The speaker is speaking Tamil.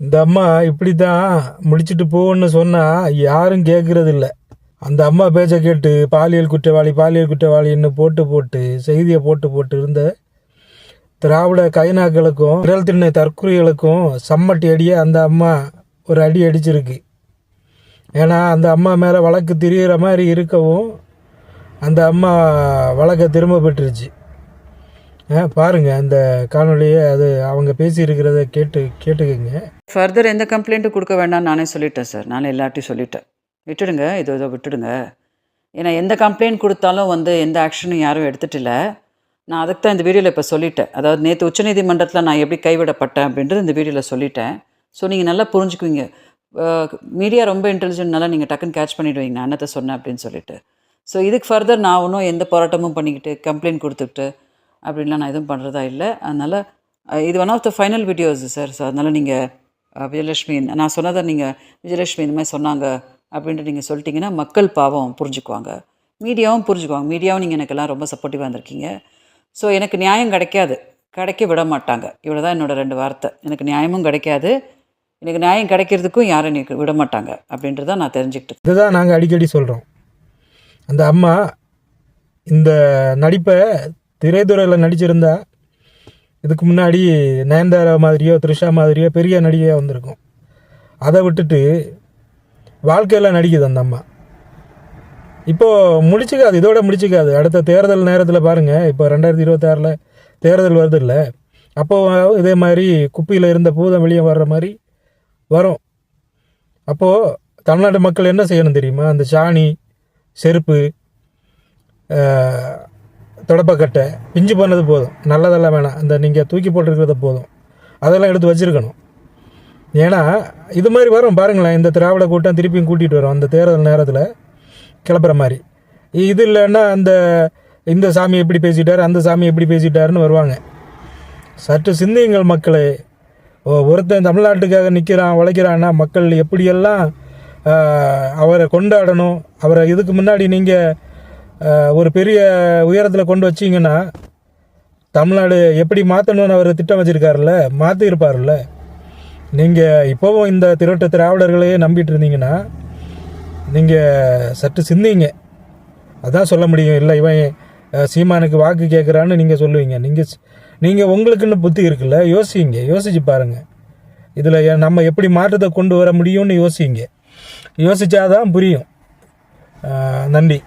இந்த அம்மா இப்படி தான் முடிச்சிட்டு போன்னு சொன்னால் யாரும் கேட்குறதில்ல அந்த அம்மா பேச்சை கேட்டு பாலியல் குற்றவாளி பாலியல் குற்றவாளின்னு போட்டு போட்டு செய்தியை போட்டு போட்டு இருந்த திராவிட கைநாக்களுக்கும் விரல் திண்ணை தற்கொலைகளுக்கும் சம்மட்டி அடியே அந்த அம்மா ஒரு அடி அடிச்சிருக்கு. ஏன்னா அந்த அம்மா மேலே வழக்கு திரியிற மாதிரி இருக்கவும் அந்த அம்மா வழக்கை திரும்ப பெற்றுருச்சு. ஆ, அந்த காணொலியை அது அவங்க பேசியிருக்கிறத கேட்டு கேட்டுக்கோங்க. ஃபர்தர் எந்த கம்ப்ளைண்ட்டும் கொடுக்க வேண்டாம்னு நானே சொல்லிட்டேன் சார் நானே எல்லார்ட்டையும் சொல்லிட்டேன். விட்டுடுங்க இதோ இதோ விட்டுடுங்க. ஏன்னா எந்த கம்ப்ளைண்ட் கொடுத்தாலும் வந்து எந்த ஆக்ஷனும் யாரும் எடுத்துட்டு இல்லை. நான் அதுக்கு தான் இந்த வீடியோவில் இப்போ சொல்லிட்டேன். அதாவது நேற்று உச்சநீதிமன்றத்தில் நான் எப்படி கைவிடப்பட்டேன் அப்படின்றது இந்த வீடியோவில் சொல்லிட்டேன். ஸோ நீங்கள் நல்லா புரிஞ்சுக்குவீங்க. மீடியா ரொம்ப இன்டெலிஜென்ட்னால நீங்கள் டக்குன்னு கேட்ச் பண்ணிடுவீங்க. நான் என்னத்தை சொன்னேன் அப்படின்னு சொல்லிட்டு. ஸோ இதுக்கு ஃபர்தர் நான் ஒன்றும் எந்த போராட்டமும் பண்ணிக்கிட்டு கம்ப்ளைண்ட் கொடுத்துக்கிட்டு அப்படின்லாம் நான் எதுவும் பண்ணுறதா இல்லை. அதனால் இது one of the final videos sir so அதனால் நீங்கள் விஜயலட்சுமி நான் சொன்னதை நீங்கள் விஜயலட்சுமி இந்த மாதிரி சொன்னாங்க அப்படின்ட்டு நீங்கள் சொல்லிட்டீங்கன்னா மக்கள் பாவம் புரிஞ்சுக்குவாங்க. மீடியாவும் புரிஞ்சுக்குவாங்க. மீடியாவும் நீங்கள் எனக்கெல்லாம் ரொம்ப சப்போர்ட்டிவாக இருந்திருக்கீங்க. ஸோ எனக்கு நியாயம் கிடைக்காது. கிடைக்க விட மாட்டாங்க. இவ்வளோ தான் என்னோட ரெண்டு வார்த்தை. எனக்கு நியாயமும் கிடைக்காது. எனக்கு நியாயம் கிடைக்கிறதுக்கும் யாரும் எனக்கு விட மாட்டாங்க அப்படின்றத நான் தெரிஞ்சுக்கிட்டு இதுதான் நாங்கள் அடிக்கடி சொல்கிறோம் அந்த அம்மா இந்த நடிப்பை திரைத்துறையில் நடிச்சிருந்தா இதுக்கு முன்னாடி நயன்தாரா மாதிரியோ த்ரிஷா மாதிரியோ பெரிய நடிகையாக வந்திருக்கும். அதை விட்டுட்டு வாழ்க்கையில் நடிக்குது அந்த அம்மா. இப்போது முடிச்சுக்காது இதோட முடிச்சுக்காது. அடுத்த தேர்தல் நேரத்தில் பாருங்கள் இப்போ ரெண்டாயிரத்தி இருபத்தாறில் தேர்தல் வருது இல்லை அப்போது இதே மாதிரி குப்பியில் இருந்த பூதம் வெளியே வர்ற மாதிரி வரும். அப்போது தமிழ்நாட்டு மக்கள் என்ன செய்யணும் தெரியுமா? அந்த சாணி செருப்பு தொடப்பக்கட்டை பிஞ்சு பண்ணது போதும். நல்லதெல்லாம் வேணாம். அந்த நீங்கள் தூக்கி போட்டிருக்கிறது போதும். அதெல்லாம் எடுத்து வச்சுருக்கணும். ஏன்னா இது மாதிரி வரும் பாருங்களேன். இந்த திராவிட கூட்டம் திருப்பியும் கூட்டிகிட்டு வரும். அந்த தேர்தல் நேரத்தில் கிளப்புற மாதிரி. இது இல்லைன்னா அந்த இந்த சாமி எப்படி பேசிட்டார் அந்த சாமி எப்படி பேசிட்டாருன்னு வருவாங்க. சற்று சிந்தியுங்கள் மக்களே. ஓ, ஒருத்தன் தமிழ்நாட்டுக்காக நிற்கிறான் உழைக்கிறான்னா மக்கள் எப்படியெல்லாம் அவரை கொண்டாடணும் அவரை இதுக்கு முன்னாடி நீங்கள் ஒரு பெரிய உயரத்தில் கொண்டு வச்சிங்கன்னா தமிழ்நாடு எப்படி மாற்றணும்னு அவர் திட்டம் வச்சுருக்காருல்ல மாற்றிருப்பார்ல நீங்கள் இப்போவும் இந்த திரட்ட திராவிடர்களையே நம்பிட்டு இருந்தீங்கன்னா நீங்கள் சற்று சிந்திங்க. அதான் சொல்ல முடியும். இல்லை இவன் சீமானுக்கு வாக்கு கேட்குறான்னு நீங்கள் சொல்லுவீங்க. நீங்கள் நீங்கள் உங்களுக்குன்னு புத்தி இருக்குல்ல யோசிங்க. யோசிச்சு பாருங்கள் இதில் நம்ம எப்படி மாற்றத்தை கொண்டு வர முடியும்னு யோசிங்க. யோசிச்சாதான் புரியும். நன்றி.